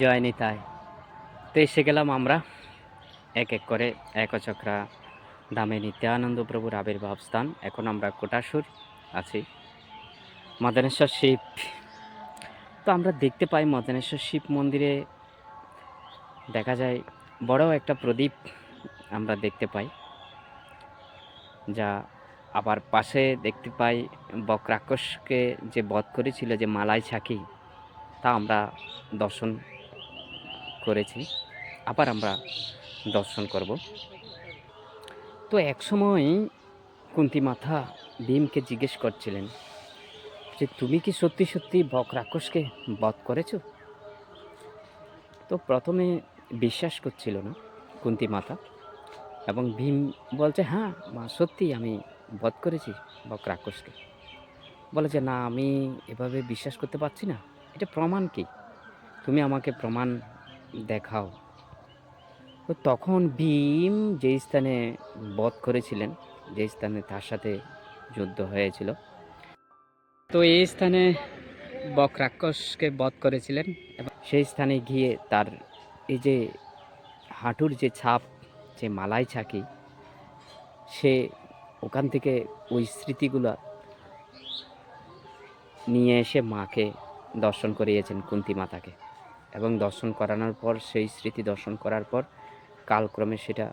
জয় নিতাই তো এসে গেলাম আমরা। এক এক করে একচক্রা ধামে নিত্যানন্দ প্রভুর আবির্ভাব স্থান। এখন আমরা কোটাসুর আছি। মদনেশ্বর শিব। তো আমরা দেখতে পাই মদনেশ্বর শিব মন্দিরে দেখা যায় বড় একটা প্রদীপ আমরা দেখতে পাই, যা আবার পাশে দেখতে পাই বক্রাক্ষসকে যে বধ করেছিল যে মালাই ছাকি। তা আমরা দর্শন করেছি। আবার আমরা দর্শন করব। তো একসময় কুন্তি মাথা ভীমকে জিজ্ঞেস করছিলেন, যে তুমি কি সত্যি সত্যি বক রাক্ষসকে বধ করেছ? তো প্রথমে বিশ্বাস করছিল না কুন্তি মাতা এবং ভীম বলছে হ্যাঁ মা, সত্যি আমি বধ করেছি বক রাক্ষসকে। বলে যে, না, আমি এভাবে বিশ্বাস করতে পারছি না। এটা প্রমাণ কি? তুমি আমাকে প্রমাণ দেখাও। তো তখন ভীম যে স্থানে বধ করেছিলেন যে স্থানে তার সাথে যুদ্ধ হয়েছিল, তো এই স্থানে বক রাক্ষসকে বধ করেছিলেন এবং সেই স্থানে গিয়ে তার এই যে হাঁটুর যে ছাপ, যে মালাই ছাকি, সে ওখান থেকে ওই স্মৃতিগুলো নিয়ে এসে মাকে দর্শন করিয়েছেন কুন্তি মাতাকে। এবং দর্শন করানোর পর, সেই স্মৃতি দর্শন করার পর, কালক্রমে সেটা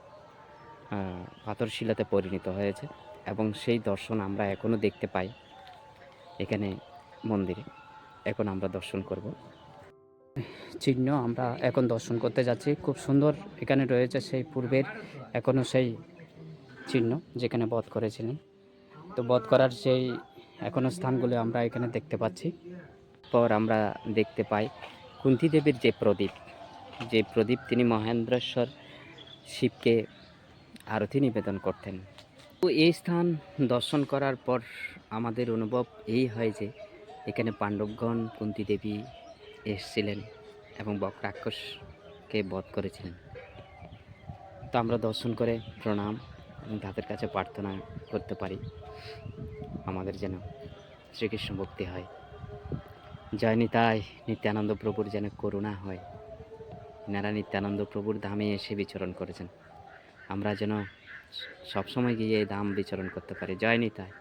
পাথরশিলাতে পরিণত হয়েছে। এবং সেই দর্শন আমরা এখনও দেখতে পাই এখানে মন্দিরে। এখন আমরা দর্শন করব। চিহ্ন আমরা এখন দর্শন করতে যাচ্ছি। খুব সুন্দর এখানে রয়েছে সেই পূর্বের এখনও সেই চিহ্ন যেখানে বধ করেছিলেন। তো বধ করার সেই এখনও স্থানগুলো আমরা এখানে দেখতে পাচ্ছি। পর আমরা দেখতে পাই কুন্তি দেবীর যে প্রদীপ যে প্রদীপ তিনি মহেন্দ্রেশ্বর শিবকে আরতি নিবেদন করতেন। তো এই স্থান দর্শন করার পর আমাদের অনুভব এই হয় যে এখানে পাণ্ডবগণ কুন্তি দেবী এসেছিলেন এবং বক রাক্ষসকে বধ করেছিলেন। তো আমরা দর্শন করে প্রণাম এবং তাদের কাছে প্রার্থনা করতে পারি। আমাদের যেন শ্রীকৃষ্ণ ভক্তি হয়। জয় নিতাই নিত্যানন্দ প্রভুর যেন করুণা হয়। এনারা নিত্যানন্দ প্রভুর ধামে এসে বিচরণ করেছেন। আমরা যেন সবসময় গিয়ে এই ধাম বিচরণ করতে পারি। জয় নিতাই